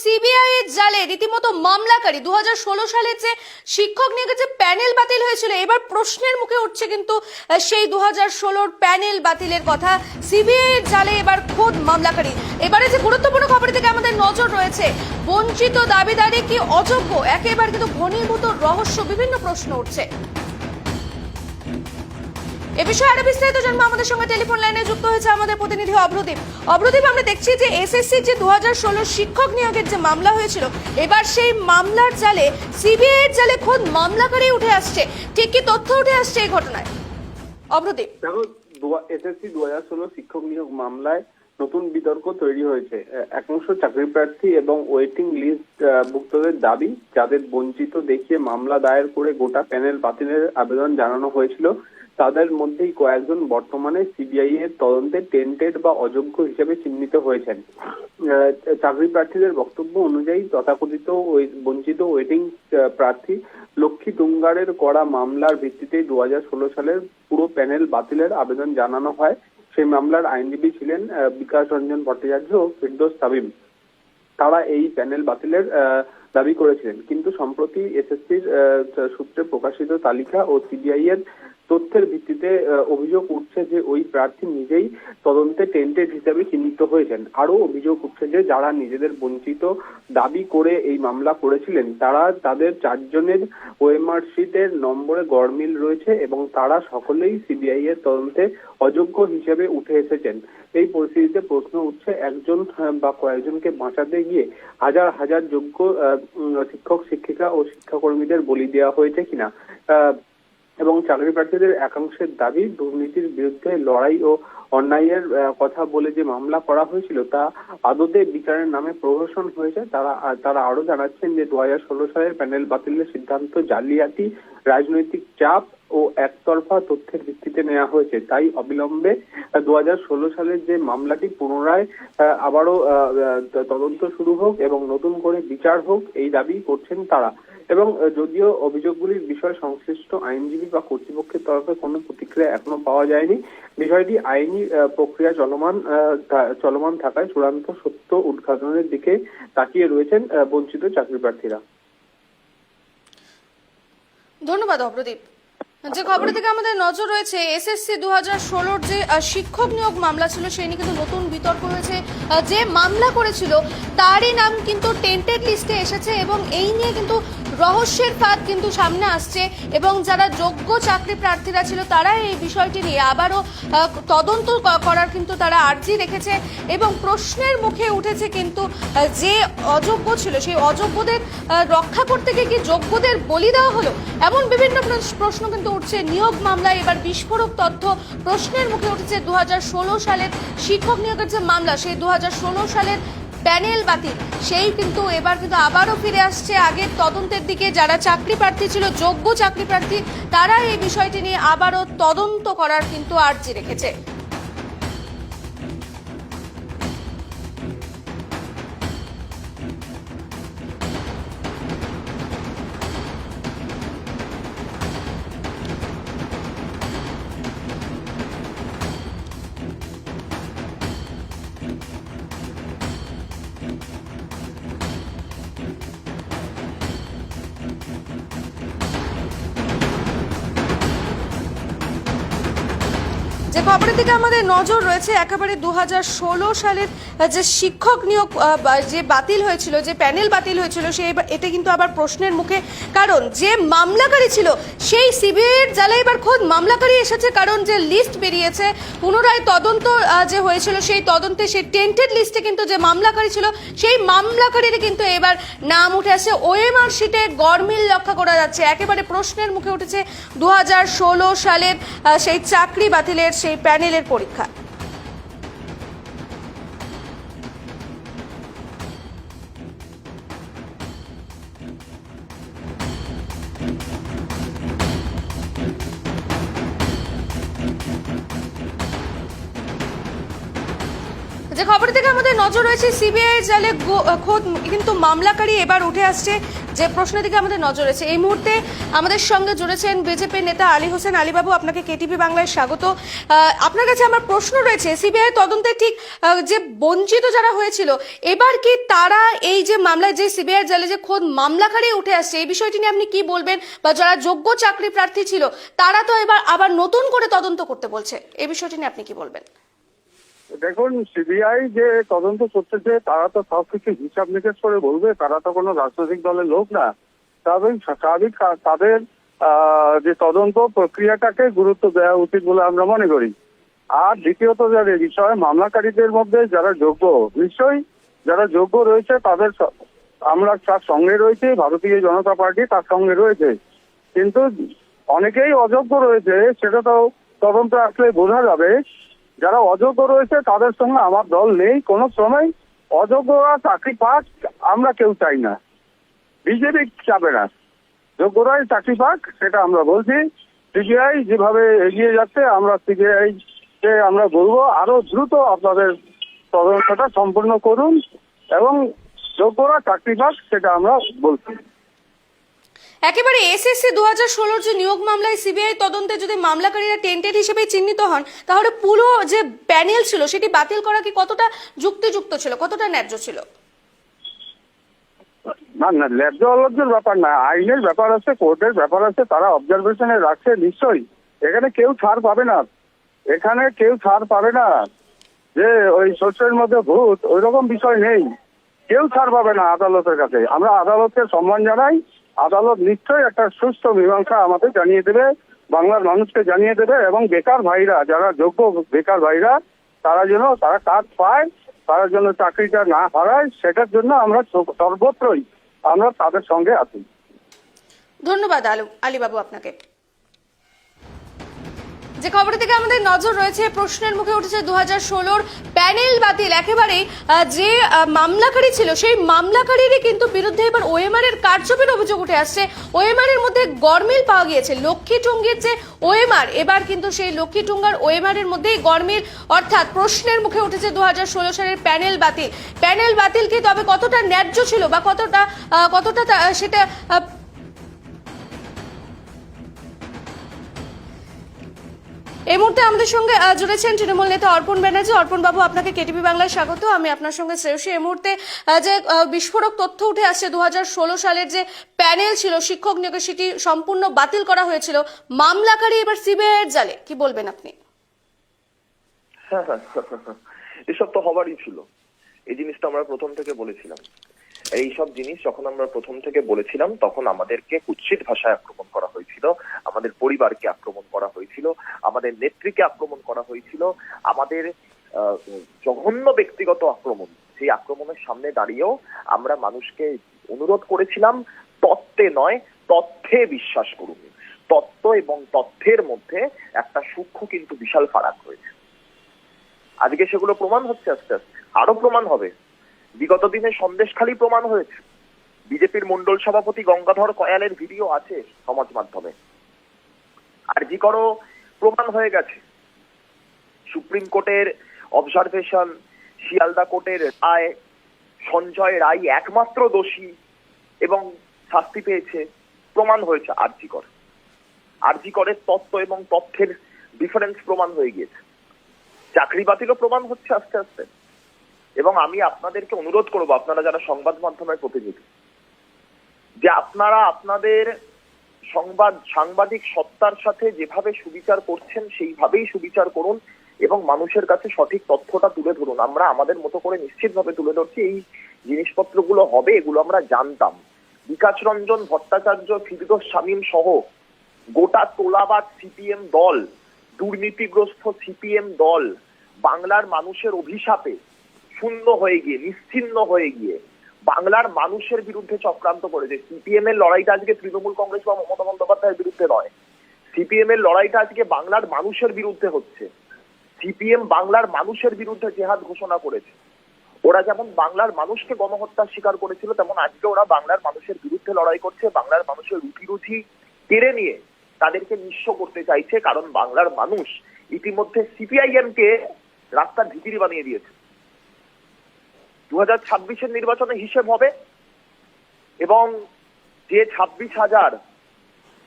CBI এর জালে রীতিমতো মামলাকারী দু সালের যে শিক্ষক নিয়োগের যে প্যানেল বাতিল হয়েছিল, এবার প্রশ্নের মুখে উঠছে কিন্তু সেই দু হাজার প্যানেল বাতিলের কথা। সিবিআই এর জালে এবার খোদ মামলাকারী। এবারে যে গুরুত্বপূর্ণ খবরের দিকে আমাদের নজর রয়েছে, বঞ্চিত দাবিদারি কি অযোগ্য? একেবারে কিন্তু ঘনীভূত রহস্য, বিভিন্ন প্রশ্ন উঠছে। এ বিষয়ে আরও বিস্তারিত জানব আমাদের সঙ্গে টেলিফোন লাইনে যুক্ত হয়েছে আমাদের প্রতিনিধি অভ্রদীপ অভ্রদীপ আমরা দেখছি যে এসএসসি যে দুহাজার ষোলো শিক্ষক নিয়োগের যে মামলা হয়েছিল, এবার সেই মামলার জালে সিবিআই এর জালে খোদ মামলাকারী উঠে আসছে। ঠিক কি তথ্য উঠে আসছে এই ঘটনায়? অভ্রদীপ দেখো এসএসসি দু হাজার ষোলো শিক্ষক নিয়োগ মামলায় নতুন বিতর্ক তৈরি হয়েছে। একাংশ চাকরি প্রার্থী এবং ওয়েটিং লিস্ট ভুক্তদের দাবি, যাদের বঞ্চিত দেখিয়ে মামলা দায়ের করে গোটা প্যানেল বাতিলের আবেদন জানানো হয়েছিল। তাদের মধ্যেই কয়েকজন বর্তমানে সিবিআই এর তদন্তে টেন্টেড বা অযোগ্য হিসেবে চিহ্নিত হয়েছেন। চাকরি প্রার্থীদের বক্তব্য অনুযায়ী তথাকথিত বঞ্চিত ওয়েটিং প্রার্থী লক্ষ্মী তুঙ্গারের করা মামলার ভিত্তিতে দু সালের পুরো প্যানেল বাতিলের আবেদন জানানো হয়। সেই মামলার আইনজীবী ছিলেন বিকাশ রঞ্জন ভট্টাচার্য ও ফিরদোস তাবিম তারা এই প্যানেল বাতিলের দাবি করেছিলেন। কিন্তু সম্প্রতি এসএসসির সূত্রে প্রকাশিত তালিকা ও সিবিআই এর তথ্যের ভিত্তিতে অভিযোগ উঠছে যে ওই প্রার্থী নিজেই তদন্তে টেন্টেড হিসেবে চিহ্নিত হয়েছেন। আরও অভিযোগ উঠছে যে যারা নিজেদের বঞ্চিত দাবি করে এই মামলা করেছিলেন, তারা তাদের চারজনের ওএমআর নম্বরে গড়মিল রয়েছে এবং তারা সকলেই সিবিআই এর তদন্তে অযোগ্য হিসেবে উঠে এসেছেন। এই পরিস্থিতিতে প্রশ্ন উঠছে, একজন বা কয়েকজনকে বাঁচাতে গিয়ে হাজার হাজার যোগ্য শিক্ষক, শিক্ষিকা ও শিক্ষাকর্মীদের বলি দেওয়া হয়েছে কিনা। এবং চাকরি প্রার্থীদের একাংশের দাবি, দুর্নীতির বিরুদ্ধে লড়াই ও অন্যায়ের কথা বলে যে মামলা করা হয়েছিল তা আদতে বিচারের নামে প্রহসন হয়েছে। তারা তারা আরও জানাচ্ছেন যে দু হাজার ষোলো সালের প্যানেল বাতিলের সিদ্ধান্ত জালিয়াতি, রাজনৈতিক চাপ ও একতরফা তথ্যের ভিত্তিতে নেওয়া হয়েছে। তাই অবিলম্বে দু হাজার ষোলো সালের যে মামলাটি পুনরায় আবারও তদন্ত শুরু হোক এবং নতুন করে বিচার হোক, এই দাবি করছেন তারা। এবং যদিও অভিযোগগুলির বিষয়ে সংশ্লিষ্ট আইনজীবী বা কর্তৃপক্ষের তরফে কোনো প্রতিক্রিয়া এখনও পাওয়া যায়নি। বিষয়টি আইনি প্রক্রিয়া চলমান চলমান থাকায় চূড়ান্ত সত্য উদ্ঘাটনের দিকে তাকিয়ে রয়েছেন বঞ্চিত চাকরি প্রার্থীরা ধন্যবাদ অভ্রদীপ যে খবরের দিকে আমাদের নজর রয়েছে, এসএসসি দু হাজার যে শিক্ষক নিয়োগ মামলা ছিল, সেই নিয়ে কিন্তু নতুন বিতর্ক হয়েছে যে মামলা করেছিল, তারই নাম কিন্তু টেন্টেড লিস্টে এসেছে এবং এই নিয়ে কিন্তু রহস্যের ফাঁদ কিন্তু সামনে আসছে এবং যারা যোগ্য চাকরি প্রার্থীরা ছিল তারা এই বিষয়টি নিয়ে আবারও তদন্ত করার কিন্তু তারা আর্জি রেখেছে এবং প্রশ্নের মুখে উঠেছে কিন্তু যে অযোগ্য ছিল সেই অযোগ্যদের রক্ষা করতে গিয়ে কি যোগ্যদের বলি দেওয়া হলো? এমন বিভিন্ন প্রশ- প্রশ্ন কিন্তু উঠছে। নিয়োগ মামলায় এবার বিস্ফোরক তথ্য প্রশ্নের মুখে উঠেছে। দু হাজার ষোলো সালের শিক্ষক নিয়োগের যে মামলা, সেই দু হাজার ষোলো সালের প্যানেল বাতিল। সেই কিন্তু এবার কিন্তু আবারও ফিরে আসছে আগের তদন্তের দিকে। যারা চাকরি প্রার্থী ছিল, যোগ্য চাকরি প্রার্থী, তারা এই বিষয়টি নিয়ে আবারও তদন্ত করার কিন্তু আর্জি রেখেছে। যে খবরের দিকে আমাদের নজর রয়েছে একেবারে দু হাজার ষোলো সালের যে শিক্ষক নিয়োগ যে বাতিল হয়েছিল, যে প্যানেল বাতিল হয়েছিল, সে এতে কিন্তু আবার প্রশ্নের মুখে। কারণ যে মামলাকারী ছিল, সেই সিবিআই এর জালে এবার খোদ মামলাকারী এসেছে, কারণ যে লিস্ট বেরিয়েছে, পুনরায় তদন্ত যে হয়েছিল, সেই তদন্তে, সেই টেন্টেড লিস্টে কিন্তু যে মামলাকারী ছিল, সেই মামলাকারীর কিন্তু এবার নাম উঠে আসে ওএমআর শিটে গরমিল লক্ষ্য করা যাচ্ছে। একেবারে প্রশ্নের মুখে উঠেছে দু হাজার ষোলো সালের সেই চাকরি বাতিলের সেই প্যানেলের পরীক্ষা। যে খবর থেকে আমাদের নজর রয়েছে সিবিআই জালে খোদ কিন্তু মামলাকারী এবার উঠে আসছে যে প্রশ্নের দিকে আমাদের নজর রয়েছে। এই মুহূর্তে আমাদের সঙ্গে জুড়েছেন বিজেপির নেতা আলী হোসেন আলীবাবু, আপনাকে কেটিভি বাংলায় স্বাগত। আপনার কাছে আমার প্রশ্ন রয়েছে সিবিআই তদন্তে ঠিক যে বঞ্চিত যারা হয়েছিল, এবার কি তারা এই যে মামলায়, যে সিবিআই জালে যে খোদ মামলাকারী উঠে আসছে, এই বিষয়টি নিয়ে আপনি কি বলবেন? বা যারা যোগ্য চাকরি প্রার্থী ছিল, তারা তো এবার আবার নতুন করে তদন্ত করতে বলছে। এই বিষয়টি নিয়ে আপনি কি বলবেন? দেখুন সিবিআই যে তদন্ত করতেছে, তারা তো সবকিছু হিসাব নিকেশ করে বলবে, তারা তো কোনো রাজনৈতিক দলের লোক না। স্বাভাবিক স্বাভাবিক তাদের যে তদন্ত প্রক্রিয়াটাকে গুরুত্ব দেওয়া উচিত বলে আমরা মনে করি। আর দ্বিতীয়ত যারা বিষয় মামলাকারীদের মধ্যে যারা যোগ্য, নিশ্চয়ই যারা যোগ্য রয়েছে, তাদের আমরা তার সঙ্গে রয়েছে, ভারতীয় জনতা পার্টি তার সঙ্গে রয়েছে। কিন্তু অনেকেই অযোগ্য রয়েছে, সেটা তো তদন্ত আসলে বোঝা যাবে। যারা অযোগ্য রয়েছে, তাদের সঙ্গে আমার দল নেই। কোনো সময় অযোগ্যরা চাকরি পাক, আমরা কেউ চাই না। বিজেপি চাবে না। যোগ্যরাই চাকরি পাক, সেটা আমরা বলছি। সিবিআই যেভাবে এগিয়ে যাচ্ছে, আমরা সিবিআই কে আমরা বলব, আরও দ্রুত আপনাদের তদন্তটা সম্পূর্ণ করুন এবং যোগ্যরা চাকরি পাক, সেটা আমরা বলছি। একেবারে এসএসসি দু হাজার ষোলোর যে নিয়োগ মামলায় সিবিআই তদন্তে যদি মামলাকারীরা টেন্টেড হিসেবে চিহ্নিত হন, তাহলে পুরো যে প্যানেল ছিল সেটি বাতিল করা কি কতটা যুক্তিযুক্ত ছিল, কতটা ন্যায্য ছিল? না না, ন্যায্য অলজ্জের ব্যাপার না, আইনের ব্যাপার আছে, কোর্টের ব্যাপার আছে, তারা অবজারভেশনে রাখছে নিশ্চয়ই। এখানে কেউ ছাড় পাবে না। এখানে কেউ ছাড় পাবে না। যে ওই শস্যের মধ্যে ভূত ওই রকম বিষয় নেই। কেউ ছাড় পাবে না আদালতের কাছে। আমরা আদালতকে সম্মান জানাই আদালত নিশ্চয়ই একটা সুস্থ মীমাংসা আমাদের জানিয়ে দেবে, বাংলার মানুষকে জানিয়ে দেবে এবং বেকার ভাইরা, যারা যোগ্য বেকার ভাইরা, তারা যেন, তারা কাজ পায়, তারা যেন চাকরিটা না হারায়, সেটার জন্য আমরা সর্বত্রই আমরা তাদের সঙ্গে আছি। ধন্যবাদ আলু, আলীবাবু আপনাকে। যে খবরের দিকে আমাদের নজর রয়েছে, প্রশ্নের মুখে উঠেছে দু হাজার প্যানেল বাতিল। একেবারে যে মামলাকারী ছিল, সেই মামলাকারীরই কিন্তু বিরুদ্ধে এবার ওএমআর এর কারচুপির অভিযোগ উঠে আসছে। ওএমআর এর মধ্যে গরমিল পাওয়া গিয়েছে লক্ষ্মী টুঙ্গির যে ওএমআর এবার কিন্তু সেই লক্ষ্মী টুঙ্গার ওএমআর এর মধ্যেই গরমিল। অর্থাৎ প্রশ্নের মুখে উঠেছে দু হাজার ষোলো সালের প্যানেল বাতিল। প্যানেল বাতিল কি তবে কতটা ন্যায্য ছিল বা কতটা কতটা সেটা এই মুহূর্তে আমাদের সঙ্গে জুড়েছেন তৃণমূল নেতা অর্পণ ব্যানার্জি। অর্পণ বাবু আপনাকে কেটিপি বাংলায় স্বাগত। আমি আপনার সঙ্গে শ্রেয়সী। এই মুহূর্তে যে বিস্ফোরক তথ্য উঠে আসছে দু হাজার ষোলো সালের যে প্যানেল ছিল শিক্ষক নিয়োগের সেটি সম্পূর্ণ বাতিল করা হয়েছিল। মামলাকারী এবার সিবিআই জালে। কি বলবেন আপনি? হ্যাঁ, হ্যাঁ। এসব তো হবারই ছিল। এই জিনিসটা আমরা প্রথম থেকে বলেছিলাম। এই সব জিনিস যখন আমরা প্রথম থেকে বলেছিলাম, তখন আমাদেরকে কুৎসিত ভাষায় আক্রমণ করা হয়েছিল, আমাদের পরিবারকে আক্রমণ করা হয়েছিল, আমাদের নেত্রীকে আক্রমণ করা হয়েছিল, আমাদের জঘন্য ব্যক্তিগত আক্রমণ। সেই আক্রমণের সামনে দাঁড়িয়েও আমরা মানুষকে অনুরোধ করেছিলাম, তত্ত্বে নয়, তথ্যে বিশ্বাস করুন। তত্ত্ব এবং তথ্যের মধ্যে একটা সূক্ষ্ম কিন্তু বিশাল ফারাক রয়েছে। আজকে সেগুলো প্রমাণ হচ্ছে আস্তে আস্তে। আরও প্রমাণ হবে। বিগত দিনে সন্দেশখালি প্রমাণ হয়েছে। বিজেপির মন্ডল সভাপতি গঙ্গাধর কয়ালের ভিডিও আছে সমাজ মাধ্যমে। আর জি করো, প্রমাণ হয়ে গেছে। সুপ্রিম কোর্টের অবজারভেশন শিয়ালদা কোর্টের রায়, সঞ্জয় রায় একমাত্র দোষী এবং শাস্তি পেয়েছে, প্রমাণ হয়েছে আরজি কর। আরজি করের তত্ত্ব এবং তথ্যের ডিফারেন্স প্রমাণ হয়ে গিয়েছে। চাকরি বাতিলও প্রমাণ হচ্ছে আস্তে আস্তে। এবং আমি আপনাদেরকে অনুরোধ করব, আপনারা যারা সংবাদ মাধ্যমের প্রতিনিধি, যে আপনারা আপনাদের সংবাদ, সাংবাদিক সত্তার সাথে যেভাবে সুবিচার করছেন, সেইভাবেই সুবিচার করুন এবং মানুষের কাছে সঠিক তথ্যটা তুলে ধরুন। আমরা আমাদের মতো করে নিশ্চিতভাবে তুলে ধরছি, এই জিনিসপত্রগুলো হবে, এগুলো আমরা জানতাম। বিকাশ রঞ্জন ভট্টাচার্য, ফিরদোস শামীম সহ গোটা তোলাবাদ সিপিএম দল, দুর্নীতিগ্রস্ত সিপিএম দল, বাংলার মানুষের অভিশাপে শূন্য হয়ে গিয়ে, নিশ্চিন্ন হয়ে গিয়ে বাংলার মানুষের বিরুদ্ধে চক্রান্ত করেছে সিপিএম এর লড়াইটা আজকে তৃণমূল কংগ্রেস বা মমতা বন্দ্যোপাধ্যায়ের বিরুদ্ধে নয়। সিপিএম এর লড়াইটা আজকে বাংলার মানুষের বিরুদ্ধে হচ্ছে। সিপিএম বাংলার মানুষের বিরুদ্ধে জেহাদ ঘোষণা করেছে। ওরা যেমন বাংলার মানুষকে গণহত্যার শিকার করেছিল, তেমন আজকে ওরা বাংলার মানুষের বিরুদ্ধে লড়াই করছে, বাংলার মানুষের রুটি রুচি কেড়ে নিয়ে তাদেরকে নিঃস্ব করতে চাইছে, কারণ বাংলার মানুষ ইতিমধ্যে সিপিআইএম কে রাস্তার ভিকিরি বানিয়ে দিয়েছে। দু হাজার ছাব্বিশের নির্বাচনে হিসেব হবে এবং যে ছাব্বিশ হাজার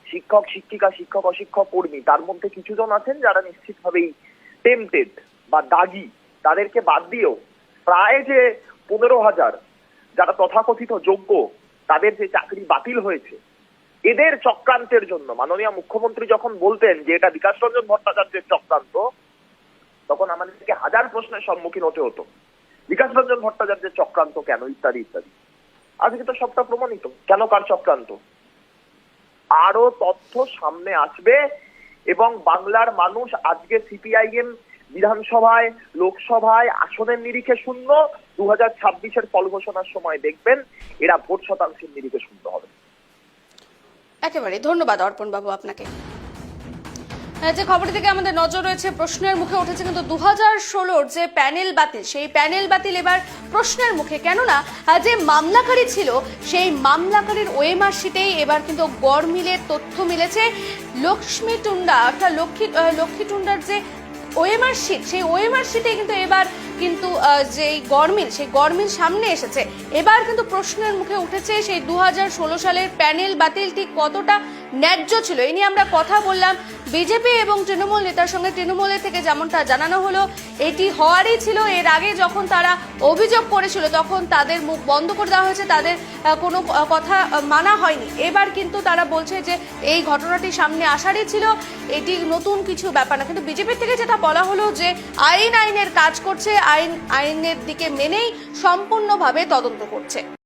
শিক্ষক, শিক্ষিকা, শিক্ষক, অশিক্ষক, কর্মী, তার মধ্যে কিছুজন আছেন যারা নিশ্চিতভাবেই টেম্পটেড বা দাগি। তাদেরকে বাদ দিয়েও প্রায় যে পনেরো হাজার যারা তথাকথিত যোগ্য, তাদের যে চাকরি বাতিল হয়েছে, এদের চক্রান্তের জন্য মাননীয় মুখ্যমন্ত্রী যখন বলতেন যে এটা বিকাশ রঞ্জন ভট্টাচার্যের চক্রান্ত, তখন আমাদেরকে হাজার প্রশ্নের সম্মুখীন হতে হতো। বিকাশ রঞ্জন ভট্টাচার্যের চক্রান্ত কেন? ইত্যাদি ইত্যাদি। আজকে তো সবটা প্রমাণিত। কেন কার চক্রান্ত? আরও তথ্য সামনে আসবে এবং বাংলার মানুষ আজকে সিপিআইএম বিধানসভায়, লোকসভায় আসনের নিরিখে শূন্য দু হাজার ছাব্বিশের ফল ঘোষণার সময় দেখবেন এরা ভোট শতাংশের নিরিখে শূন্য হবে। একেবারে। ধন্যবাদ অর্পণ বাবু আপনাকে। যে খবর থেকে আমাদের নজর রয়েছে, প্রশ্নের মুখে উঠেছে কিন্তু দু হাজার ষোলোর যে প্যানেল বাতিল, সেই প্যানেল বাতিল এবার প্রশ্নের মুখে। কেননা যে মামলাকারী ছিল, সেই মামলাকারীর ওএমআর শিটেই এবার কিন্তু গড়মিলের তথ্য মিলেছে। লক্ষ্মী টুন্ডা, অর্থাৎ লক্ষ্মী লক্ষ্মী টুন্ডার যে ওএমআর শিট সেই ওএমআর শিটে কিন্তু এবার কিন্তু যেই গরমিল সেই গরমিল সামনে এসেছে। এবার কিন্তু প্রশ্নের মুখে উঠেছে, সেই দু হাজার ষোলো সালের প্যানেল বাতিল ঠিক কতটা ন্যায্য ছিল। এই নিয়ে আমরা কথা বললাম বিজেপি এবং তৃণমূল নেতার সঙ্গে। তৃণমূলের থেকে যেমনটা জানানো হলো, এটি হওয়ারই ছিল। এর আগে যখন তারা অভিযোগ করেছিল, তখন তাদের মুখ বন্ধ করে দেওয়া হয়েছে। তাদের কোনো কথা মানা হয়নি। এবার কিন্তু তারা বলছে যে এই ঘটনাটি সামনে আসারই ছিল। এটি নতুন কিছু ব্যাপার না। কিন্তু বিজেপির থেকে যেটা বলা হলো যে আইন আইনের কাজ করছে। আইন, আইনের দিকে মেনেই সম্পূর্ণভাবে তদন্ত করছে।